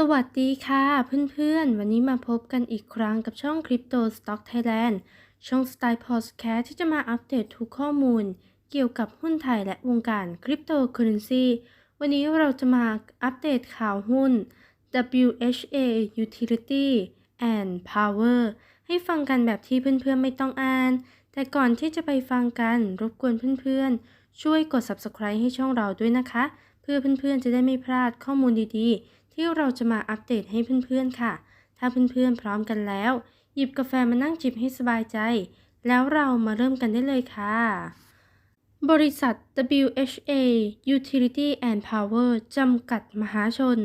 สวัสดีค่ะเพื่อนๆ วันนี้มาพบกันอีกครั้งกับช่อง Crypto Stock Thailand ช่องสไตล์พอดแคสต์ที่จะมาอัปเดตทุกข้อมูล เกี่ยวกับหุ้นไทยและวงการคริปโตเคอเรนซีวันนี้เราจะมาอัปเดตข่าวหุ้น WHA Utility and Power ให้ฟังกันแบบที่เพื่อนๆ ไม่ต้องอ่าน แต่ก่อนที่จะไปฟังกันรบกวนเพื่อนๆ ช่วยกด Subscribe ให้ช่องเราด้วยนะคะ เพื่อเพื่อนๆ จะได้ไม่พลาดข้อมูลดีๆ ที่เราจะมาอัปเดตให้เพื่อนๆค่ะ ถ้าเพื่อนๆพร้อมกันแล้ว หยิบกาแฟมานั่งจิบให้สบายใจ แล้วเรามาเริ่มกันได้เลยค่ะ บริษัท WHA Utility and Power จำกัดมหาชน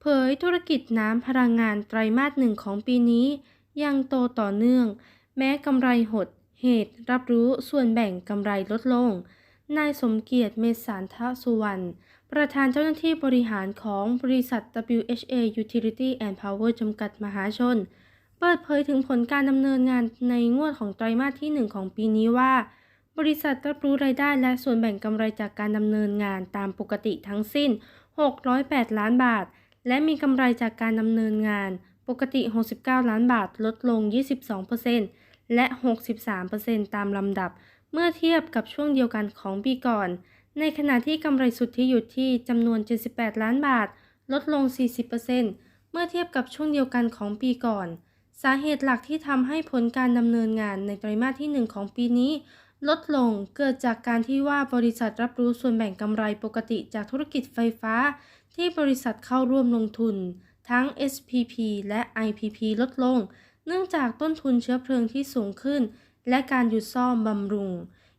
เผยธุรกิจน้ำพลังงานไตรมาสหนึ่งของปีนี้ ยังโตต่อเนื่อง แม้กำไรหด เหตุ รับรู้ส่วนแบ่งกำไรลดลงนายสมเกียรติเมสานทสุวรรณ ประธานเจ้าหน้าที่บริหารของบริษัท WHA Utility and Power จำกัดมหาชน เปิดเผยถึงผลการดำเนินงานในงวดของไตรมาสที่ 1 ของปีนี้ว่า บริษัทรับรู้รายได้และส่วนแบ่งกำไรจากการดำเนินงานตามปกติทั้งสิ้น 608 ล้านบาท และมีกำไรจากการดำเนินงาน ปกติ 69 ล้านบาทลดลง 22%และ 63%ตามลำดับ เมื่อเทียบกับช่วงเดียวกันของปีก่อน ในขณะที่กำไรสุทธิอยู่ที่จำนวน 78 ล้านบาท ลดลง 40%เมื่อเทียบกับช่วงเดียวกันของปีก่อน สาเหตุหลักที่ทำให้ผลการดำเนินงานในไตรมาสที่ 1 ของปีนี้ ลดลงเกิดจากการที่ว่าบริษัทรับรู้ส่วนแบ่งกำไรปกติจากธุรกิจไฟฟ้า ที่บริษัทเข้าร่วมลงทุน ทั้ง SPP และ IPP ลดลง เนื่องจากต้นทุนเชื้อเพลิงที่สูงขึ้น และการหยุดซ่อมบำรุง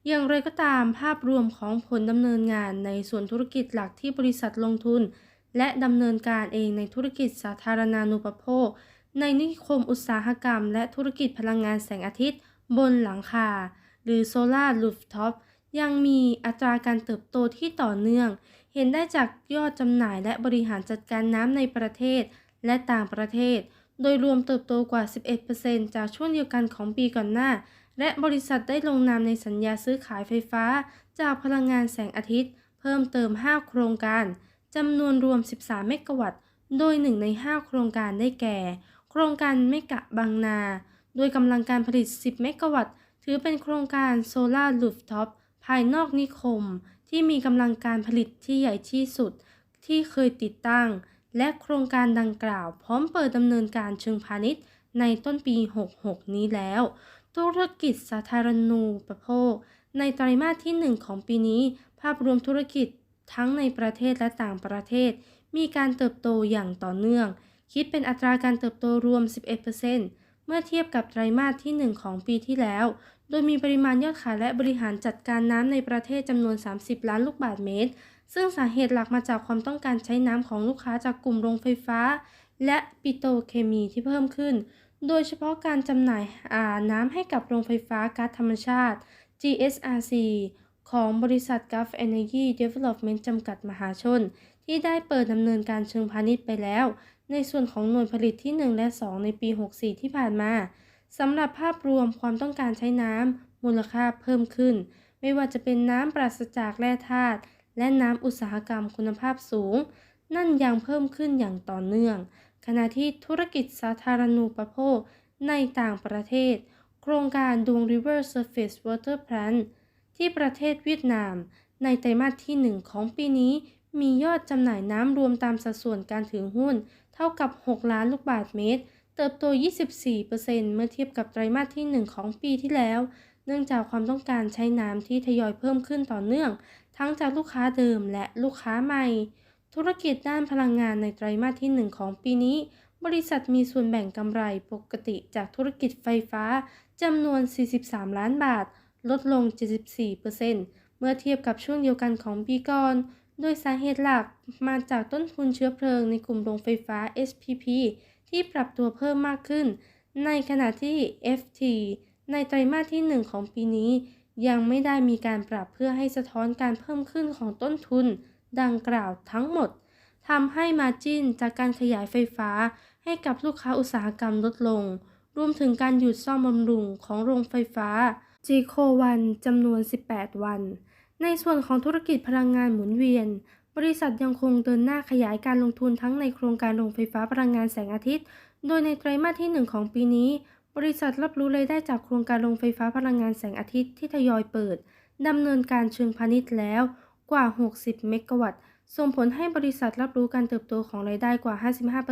อย่างไรก็ตามภาพรวมของผลดำเนินงานในส่วนธุรกิจหลักที่บริษัทลงทุน และดำเนินการเองในธุรกิจสาธารณานุปโภค ในนิคมอุตสาหกรรม และธุรกิจพลังงานแสงอาทิตย์ บนหลังคา หรือโซลาร์ลูฟท็อปยังมีอัตราการเติบโตที่ต่อเนื่อง เห็นได้จากยอดจำหน่ายและบริหารจัดการน้ำในประเทศ และต่างประเทศ โดยรวมเติบโตกว่า 11%จากช่วงเดียวกันของปีก่อนหน้า และบริษัทได้ลงนามในสัญญาซื้อขายไฟฟ้า จากพลังงานแสงอาทิตย์ เพิ่มเติม 5 โครงการจำนวนรวม 13 เมกะวัตต์ โดย 1 ใน 5 โครงการได้แก่ โครงการเมกะบางนา โดยกำลังการผลิต 10 เมกะวัตต์ ถือเป็นโครงการโซลาร์ลูฟท็อปภายนอกนิคม ที่มีกำลังการผลิตที่ใหญ่ที่สุด ที่เคยติดตั้ง และโครงการดังกล่าว พร้อมเปิดดำเนินการเชิงพาณิชย์ในต้นปี 66 นี้แล้ว ธุรกิจสาธารณูปโภค ในไตรมาสที่ 1 ของปีนี้ ภาพรวมธุรกิจทั้งในประเทศและต่างประเทศ มีการเติบโตอย่างต่อเนื่อง คิดเป็นอัตราการเติบโตรวม 11%เมื่อเทียบกับไตรมาสที่ 1 ของปีที่แล้ว โดยมีปริมาณยอดขายและบริหารจัดการน้ำในประเทศจำนวน 30 ล้านลูกบาศก์เมตร ซึ่งสาเหตุหลักมาจากความต้องการใช้น้ำของลูกค้าจากกลุ่มโรงไฟฟ้า และปิโตเคมีที่เพิ่มขึ้น โดยเฉพาะการจำหน่ายอาน้ำให้กับโรงไฟฟ้าก๊าซธรรมชาติ GSRC ของบริษัท Gulf Energy Development จำกัดมหาชน ที่ได้เปิดดำเนินการเชิงพาณิชย์ไปแล้ว ในส่วนของหน่วยผลิตที่ 1 และ 2 ในปี 64 ที่ผ่านมาสำหรับภาพรวมความต้องการใช้น้ำมูลค่าเพิ่มขึ้น ไม่ว่าจะเป็นน้ำปราศจากแร่ธาตุและน้ำอุตสาหกรรมคุณภาพสูง นั่นยังเพิ่มขึ้นอย่างต่อเนื่อง ขณะที่ธุรกิจสาธารณูปโภคในต่างประเทศ โครงการดวง River Surface Water Plant ที่ประเทศเวียดนาม ในไตรมาสที่ 1 ของปีนี้ มียอดจำหน่ายน้ำรวมตามสัดส่วนการถือหุ้น เท่ากับ 6 ล้านลูกบาศก์เมตร เติบโต 24%เมื่อเทียบกับไตรมาสที่ 1 ของปีที่แล้ว เนื่องจากความต้องการใช้น้ำที่ทยอยเพิ่มขึ้นต่อเนื่อง ทั้งจากลูกค้าเดิมและลูกค้าใหม่ ธุรกิจด้านพลังงานในไตรมาสที่ 1 ของปีนี้ บริษัทมีส่วนแบ่งกำไรปกติจากธุรกิจไฟฟ้าจำนวน 43 ล้านบาท ลดลง 74%เมื่อเทียบกับช่วงเดียวกันของปีก่อน โดยสาเหตุหลักมาจากต้นทุนเชื้อเพลิงในกลุ่มโรงไฟฟ้า SPP ที่ปรับตัวเพิ่มมากขึ้น ในขณะที่ FT ในไตรมาสที่ 1 ของปีนี้ ยังไม่ได้มีการปรับเพื่อให้สะท้อนการเพิ่มขึ้นของต้นทุน ดังกล่าวทั้งหมดทำให้มาจินจากการขยายไฟฟ้าให้กับลูกค้าอุตสาหกรรมลดลง รวมถึงการหยุดซ่อมบำรุงของโรงไฟฟ้า g ีโควันจำนวน 18 วัน ในส่วนของธุรกิจพลังงานหมุนเวียน บริษัทยังคงเดินหน้าขยายการลงทุนทั้งในโครงการโรงไฟฟ้าพลังงานแสงอาทิตย์ โดยในไตรมาสที่ 1 ของปีนี้ บริษัทรับรู้รายได้จากโครงการโรงไฟฟ้าพลังงานแสงอาทิตย์ที่ทยอยเปิดดำเนินการเชิงพาณิชย์แล้ว กว่า 60 เมกะวัตต์ ส่งผลให้บริษัทรับรู้การเติบโตของรายได้กว่า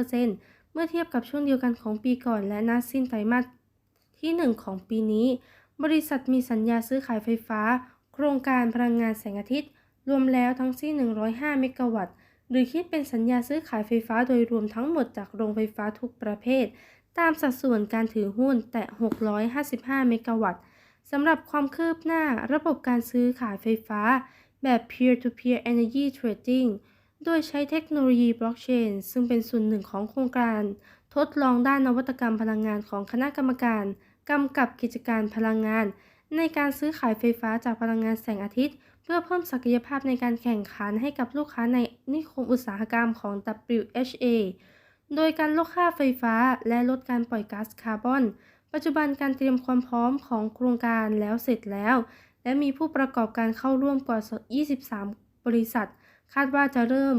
55%เมื่อเทียบกับช่วงเดียวกันของปีก่อนและนัดสิ้นไตรมาสที่ 1 ของปีนี้ บริษัทมีสัญญาซื้อขายไฟฟ้า โครงการพลังงานแสงอาทิตย์ รวมแล้วทั้งสิ้น 105 เมกะวัตต์ หรือคิดเป็นสัญญาซื้อขายไฟฟ้าโดยรวมทั้งหมดจากโรงไฟฟ้าทุกประเภท ตามสัดส่วนการถือหุ้นแต่ 655 เมกะวัตต์สำหรับความคืบหน้าระบบการซื้อขายไฟฟ้า แบบ peer-to-peer energy trading โดยใช้เทคโนโลยีบล็อกเชนซึ่งเป็นส่วนหนึ่งของโครงการ ทดลองด้านนวัตกรรมพลังงานของคณะกรรมการกำกับกิจการพลังงาน ในการซื้อขายไฟฟ้าจากพลังงานแสงอาทิตย์ เพื่อเพิ่มศักยภาพในการแข่งขันให้กับลูกค้าในนิคมอุตสาหกรรมของ WHA โดยการลดค่าไฟฟ้าและลดการปล่อยก๊าซคาร์บอน ปัจจุบันการเตรียมความพร้อมของโครงการแล้วเสร็จแล้ว และมีผู้ประกอบการเข้าร่วมกว่า 23 บริษัท คาดว่าจะเริ่ม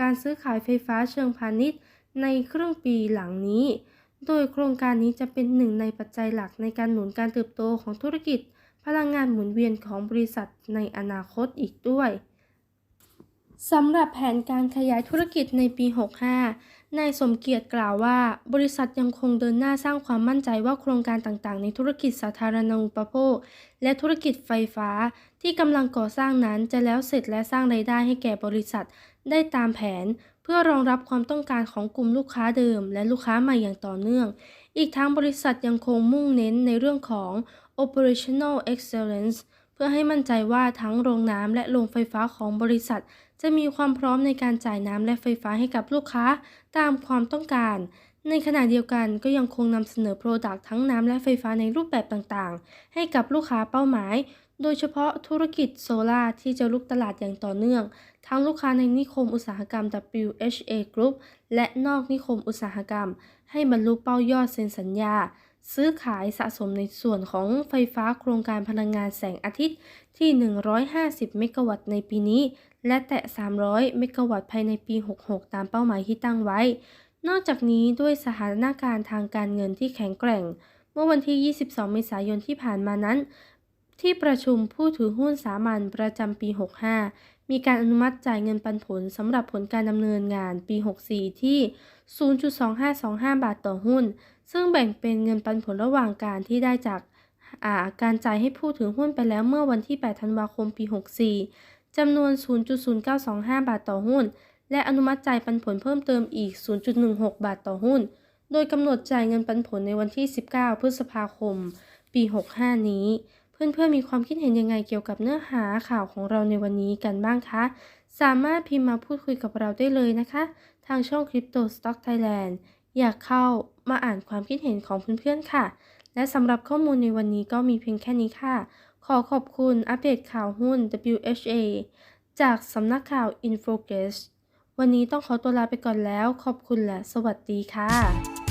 การซื้อขายไฟฟ้าเชิงพาณิชย์ ในครึ่งปีหลังนี้ โดยโครงการนี้จะเป็นหนึ่งในปัจจัยหลักในการหนุนการเติบโตของธุรกิจ พลังงานหมุนเวียนของบริษัทในอนาคตอีกด้วย สำหรับแผนการขยายธุรกิจในปี 65 นายสมเกียรติกล่าวว่า บริษัทยังคงเดินหน้าสร้างความมั่นใจว่าโครงการต่างๆ ในธุรกิจสาธารณูปโภค และธุรกิจไฟฟ้า ที่กำลังก่อสร้างนั้นจะแล้วเสร็จและสร้างรายได้ให้แก่บริษัท ได้ตามแผน เพื่อรองรับความต้องการของกลุ่มลูกค้าเดิม และลูกค้าใหม่อย่างต่อเนื่อง อีกทั้งบริษัทยังคงมุ่งเน้นในเรื่องของ operational excellence เพื่อให้มั่นใจว่าทั้งโรงน้ำและโรงไฟฟ้าของบริษัท จะมีความพร้อมในการจ่ายน้ำและไฟฟ้าให้กับลูกค้าตามความต้องการ ในขณะเดียวกันก็ยังคงนำเสนอโปรดักต์ทั้งน้ำและไฟฟ้าในรูปแบบต่างๆ ให้กับลูกค้าเป้าหมาย โดยเฉพาะธุรกิจโซลาร์ที่จะลุกตลาดอย่างต่อเนื่อง ทั้งลูกค้าในนิคมอุตสาหกรรม WHA Group และนอกนิคมอุตสาหกรรม ให้บรรลุเป้ายอดเซ็นสัญญา ซื้อขายสะสมในส่วนของไฟฟ้าโครงการพลังงานแสงอาทิตย์ที่ 150 เมกะวัตต์ในปีนี้ และแตะ 300 เมกะวัตต์ภายในปี 66 ตามเป้าหมายที่ตั้งไว้ นอกจากนี้ด้วยสถานการณ์ทางการเงินที่แข็งแกร่ง เมื่อวันที่ 22 เมษายนที่ผ่านมานั้น ที่ประชุมผู้ถือหุ้นสามัญประจำปี 65 มีการอนุมัติจ่ายเงินปันผลสำหรับผลการดำเนินงานปี 64 ที่ 0.2525 บาทต่อหุ้น ซึ่งแบ่งเป็นเงินปันผลระหว่างการที่ได้จากการจ่ายให้ผู้ถือหุ้นไปแล้วเมื่อวันที่ 8 ธันวาคม ปี 64 จำนวน 0.0925 บาทต่อหุ้น และอนุมัติจ่ายปันผลเพิ่มเติมอีก 0.16 บาทต่อหุ้น โดยกำหนดจ่ายเงินปันผลในวันที่ 19 พฤษภาคม ปี 65 นี้ เพื่อนๆ มีความคิดเห็นยังไงเกี่ยวกับเนื้อหาข่าวของเราในวันนี้กันบ้างคะ สามารถพิมพ์มาพูดคุยกับเราได้เลยนะคะ ทางช่อง Crypto Stock Thailand อยากเข้ามาอ่านความคิดเห็นของเพื่อนๆค่ะ และสำหรับข้อมูลในวันนี้ก็มีเพียงแค่นี้ค่ะ ขอขอบคุณอัปเดตข่าวหุ้น WHA จากสำนักข่าว Infogate วันนี้ต้องขอตัวลาไปก่อนแล้ว ขอบคุณและสวัสดีค่ะ